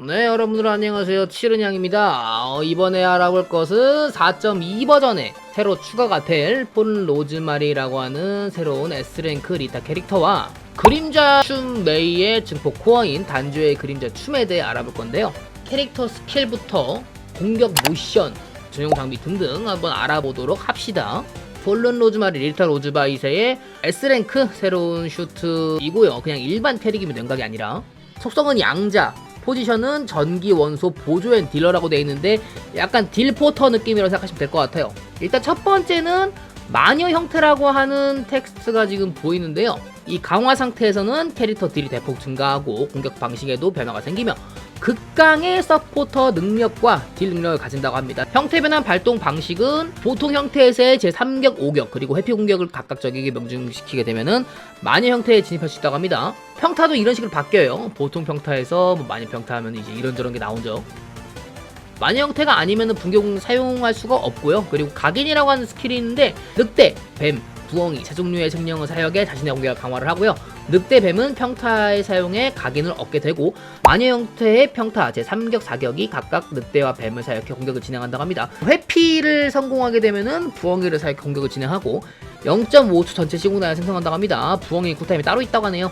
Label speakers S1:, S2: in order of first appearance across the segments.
S1: 네, 여러분들 안녕하세요. 치른양입니다. 어, 이번에 알아볼 것은 4.2 버전에 새로 추가가 될폰 로즈마리라고 하는 새로운 S랭크 리타 캐릭터와 그림자 춤 메이의 증폭 코어인 단조의 그림자 춤에 대해 알아볼 건데요. 캐릭터 스킬부터 공격 모션, 전용 장비 등등 한번 알아보도록 합시다. 폴른 로즈마리 리타 로즈바이세의 S랭크 새로운 슈트이고요. 그냥 일반 캐릭이면 냉각이 아니라 속성은 양자, 포지션은 전기 원소 보조 앤 딜러라고 되어 있는데 약간 딜포터 느낌이라고 생각하시면 될 것 같아요. 일단 첫 번째는 마녀 형태라고 하는 텍스트가 지금 보이는데요. 이 강화 상태에서는 캐릭터 딜이 대폭 증가하고 공격 방식에도 변화가 생기며 극강의 서포터 능력과 딜 능력을 가진다고 합니다. 형태 변환 발동 방식은 보통 형태에서의 제3격, 5격 그리고 회피 공격을 각각 적에게 명중시키게 되면은 마녀 형태에 진입할 수 있다고 합니다. 평타도 이런 식으로 바뀌어요. 보통 평타에서 뭐 마녀 평타 하면 이제 이런저런 게 나오죠. 마녀 형태가 아니면은 분경 사용할 수가 없고요. 그리고 각인이라고 하는 스킬이 있는데 늑대, 뱀, 부엉이 세 종류의 생명을 사용해 자신의 공격을 강화를 하고요. 늑대 뱀은 평타의 사용에 각인을 얻게 되고 마녀 형태의 평타 제 3격 4격이 각각 늑대와 뱀을 사용해 공격을 진행한다고 합니다. 회피를 성공하게 되면은 부엉이를 사용해 공격을 진행하고 0.5초 전체 시공단을 생성한다고 합니다. 부엉이 쿨타임이 따로 있다고 하네요.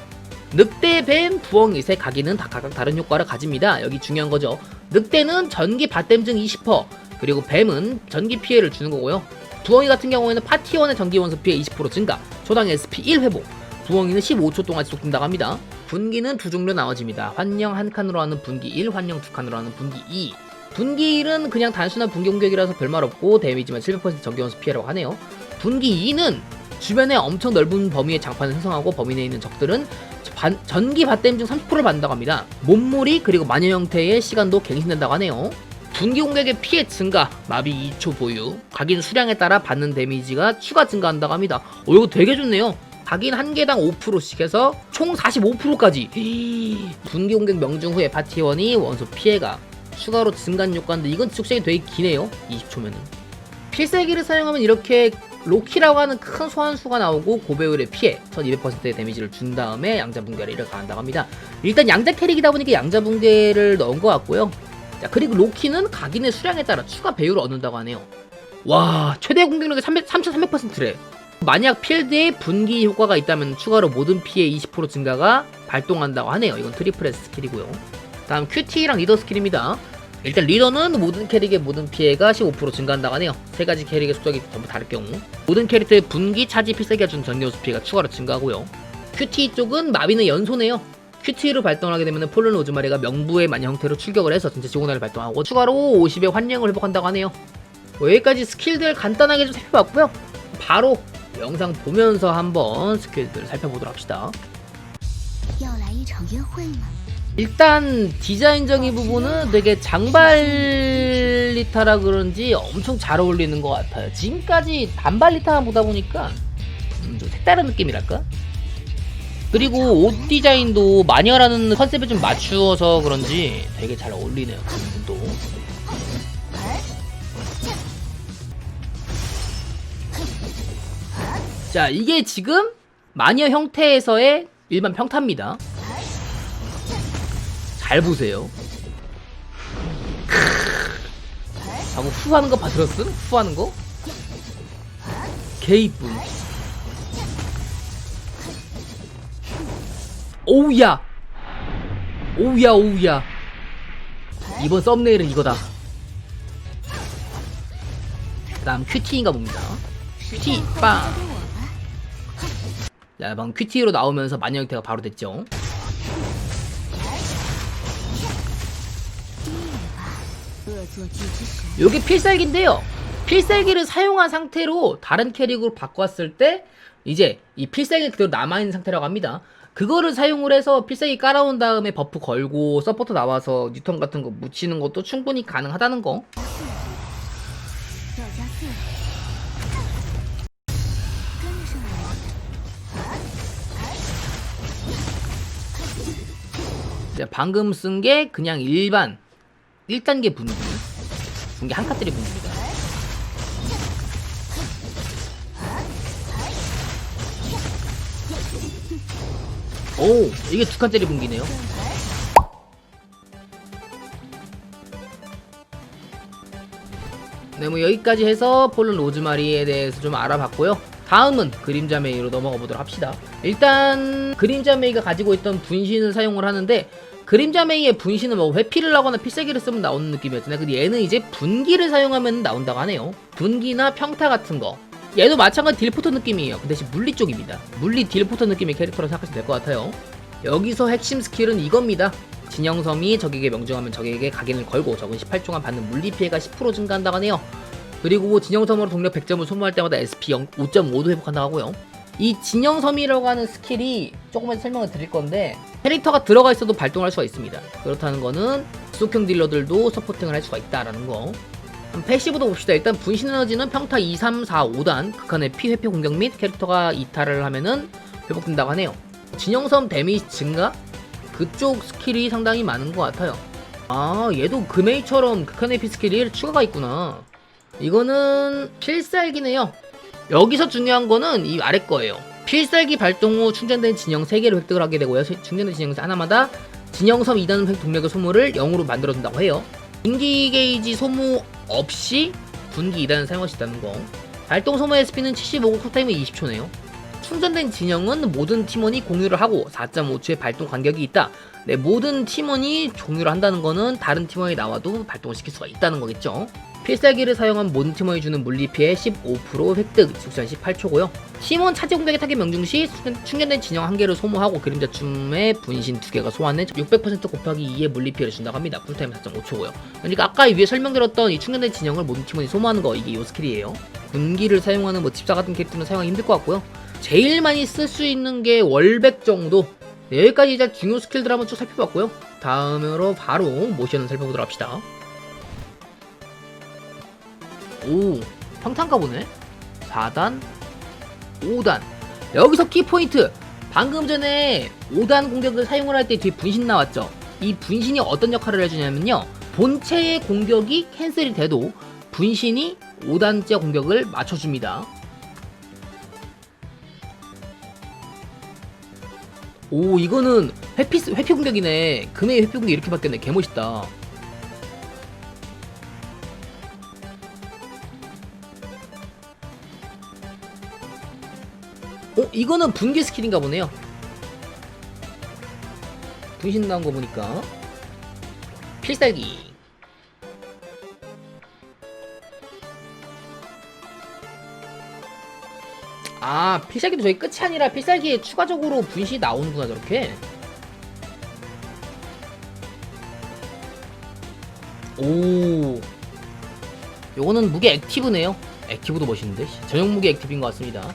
S1: 늑대, 뱀, 부엉이 세 각인은 다 각각 다른 효과를 가집니다. 여기 중요한 거죠. 늑대는 전기 받댐증 20% 그리고 뱀은 전기 피해를 주는 거고요. 부엉이 같은 경우에는 파티원의 전기 원소 피해 20% 증가, 초당 SP 1 회복. 부엉이는 15초 동안 지속 된다고 합니다. 분기는 두 종류 나눠집니다. 환영 한 칸으로 하는 분기 1, 환영 두 칸으로 하는 분기 2. 분기 1은 그냥 단순한 분기 공격이라서 별말 없고 데미지만 700% 전기 원소 피해라고 하네요. 분기 2는 주변에 엄청 넓은 범위의 장판을 생성하고 범위 내에 있는 적들은 반- 전기 받댐 중 30%를 받는다고 합니다. 몸무리 그리고 마녀 형태의 시간도 갱신된다고 하네요. 분기 공격의 피해 증가, 마비 2초 보유, 각인 수량에 따라 받는 데미지가 추가 증가한다고 합니다. 어, 이거 되게 좋네요. 각인 한 개당 5%씩 해서 총 45%까지. 분기 공격 명중 후에 파티원이 원소 피해가 추가로 증가한 효과인데 이건 지속시간이 되게 기네요. 20초면은. 필살기를 사용하면 이렇게 로키라고 하는 큰 소환수가 나오고 고배율의 피해 1200%의 데미지를 준 다음에 양자 붕괴를 한다고 합니다. 일단 양자 캐릭이다 보니까 양자 붕괴를 넣은 것 같고요. 자 그리고 로키는 각인의 수량에 따라 추가 배율을 얻는다고 하네요. 와 최대 공격력이 300, 3300%래. 만약 필드에 분기 효과가 있다면 추가로 모든 피해 20% 증가가 발동한다고 하네요. 이건 트리플 S 스킬이고요. 다음 QT랑 리더 스킬입니다. 일단 리더는 모든 캐릭의 모든 피해가 15% 증가한다고 하네요. 세 가지 캐릭의 속력이 전부 다를 경우 모든 캐릭터의 분기, 차지, 필살기가 준 전기호수 피해가 추가로 증가하고요. QT 쪽은 마비는 연소네요. QT로 발동하게 되면 폴른 로즈마리가 명부의 마녀 형태로 출격을 해서 전체 지구난을 발동하고 추가로 50의 환영을 회복한다고 하네요. 뭐 여기까지 스킬들 간단하게 좀 살펴봤고요. 바로 영상 보면서 한번 스킬들을 살펴보도록 합시다. 일단 디자인적인 부분은 되게 장발리타라 그런지 엄청 잘 어울리는 것 같아요. 지금까지 단발리타만 보다 보니까 좀 색다른 느낌이랄까? 그리고 옷 디자인도 마녀라는 컨셉에 좀 맞추어서 그런지 되게 잘 어울리네요. 그 또. 자, 이게 지금 마녀 형태에서의 일반 평타입니다. 잘 보세요. 크으. 방금 후 하는 거 봐들었음? 후 하는 거? 개 이쁨. 오우야! 오우야, 오우야. 이번 썸네일은 이거다. 그 다음 큐티인가 봅니다. 큐티, 빵! 자, 방금 큐티로 나오면서 마녀 형태가 바로 됐죠. 여기 필살기인데요. 필살기를 사용한 상태로 다른 캐릭으로 바꿨을 때 이제 이 필살기 그대로 남아있는 상태라고 합니다. 그거를 사용을 해서 필살기 깔아온 다음에 버프 걸고 서포터 나와서 뉴턴 같은 거 묻히는 것도 충분히 가능하다는 거. 방금 쓴 게 그냥 일반 1단계 분기. 분기 한카트리 분기입니다. 오 이게 두 칸짜리 분기네요. 네 뭐 여기까지 해서 폴른 로즈마리에 대해서 좀 알아봤고요. 다음은 그림자 메이로 넘어가 보도록 합시다. 일단 그림자 메이가 가지고 있던 분신을 사용을 하는데 그림자 메이의 분신은 뭐 회피를 하거나 필살기를 쓰면 나오는 느낌이었잖아요. 근데 얘는 이제 분기를 사용하면 나온다고 하네요. 분기나 평타 같은 거. 얘도 마찬가지 딜포터 느낌이에요. 그 대신 물리 쪽입니다. 물리 딜포터 느낌의 캐릭터로 생각하시면 될 것 같아요. 여기서 핵심 스킬은 이겁니다. 진영섬이 적에게 명중하면 적에게 각인을 걸고 적은 18초간 받는 물리 피해가 10% 증가한다고 하네요. 그리고 진영섬으로 동력 100점을 소모할 때마다 SP 5.5도 회복한다고 하고요. 이 진영섬이라고 하는 스킬이 조금만 설명을 드릴 건데 캐릭터가 들어가 있어도 발동할 수가 있습니다. 그렇다는 거는 지속형 딜러들도 서포팅을 할 수가 있다라는 거. 패시브도 봅시다. 일단 분신 에너지는 평타 2, 3, 4, 5단 극한의 피 회피 공격 및 캐릭터가 이탈을 하면은 회복된다고 하네요. 진영섬 데미지 증가? 그쪽 스킬이 상당히 많은 것 같아요. 아, 얘도 금메이처럼 극한의 피 스킬이 추가가 있구나. 이거는 필살기네요. 여기서 중요한 거는 이 아래 거예요. 필살기 발동 후 충전된 진영 3개를 획득을 하게 되고요. 세- 충전된 진영 하나마다 진영섬 2단 획 동력의 소모를 0으로 만들어준다고 해요. 분기 게이지 소모 없이 분기 2단을 사용할 수 있다는 거. 발동 소모 SP는 75고 쿨타임은 20초네요. 충전된 진영은 모든 팀원이 공유를 하고 4.5초의 발동 간격이 있다. 네, 모든 팀원이 공유를 한다는 거는 다른 팀원이 나와도 발동을 시킬 수가 있다는 거겠죠. 필살기를 사용한 팀원이 주는 물리 피해 15% 획득, 직전 18초고요. 팀원 차지 공격의 타겟 명중 시 충전- 충전된 진영 한 개를 소모하고 그림자 춤의 분신 두 개가 소환해 600% 곱하기 2의 물리 피해를 준다고 합니다. 쿨타임 4.5초고요. 그러니까 아까 위에 설명드렸던 이 충전된 진영을 팀원이 소모하는 거 이게 요 스킬이에요. 분기를 사용하는 뭐 집사 같은 캐릭터는 사용하기 힘들 것 같고요. 제일 많이 쓸 수 있는 게 월백 정도. 네, 여기까지 이제 중요 스킬들 한번 쭉 살펴봤고요. 다음으로 바로 모션을 살펴보도록 합시다. 오, 평탄가 보네. 4단, 5단. 여기서 키포인트. 방금 전에 5단 공격을 사용을 할 때 뒤에 분신 나왔죠. 이 분신이 어떤 역할을 해주냐면요. 본체의 공격이 캔슬이 돼도 분신이 5단째 공격을 맞춰줍니다. 오 이거는 회피 회피 공격이네 금의 회피 공격 이렇게 바뀌었네 개멋있다 어 이거는 분기 스킬인가 보네요. 분신 나온 거 보니까. 필살기. 아 필살기도 저희 끝이 아니라 필살기에 추가적으로 분신이 나오는구나 저렇게. 오. 요거는 무게 액티브네요. 액티브도 멋있는데? 전용 무게 액티브인 것 같습니다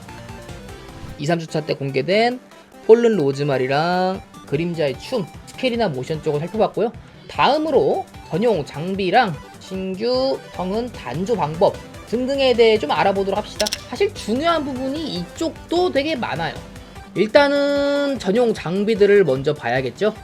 S1: 2, 3주차 때 공개된 폴른 로즈마리랑 그림자의 춤 스케일이나 모션 쪽을 살펴봤고요 다음으로 전용 장비랑 신규 성은 단조 방법 등등에 대해 좀 알아보도록 합시다. 사실 중요한 부분이 이쪽도 되게 많아요. 일단은 전용 장비들을 먼저 봐야겠죠.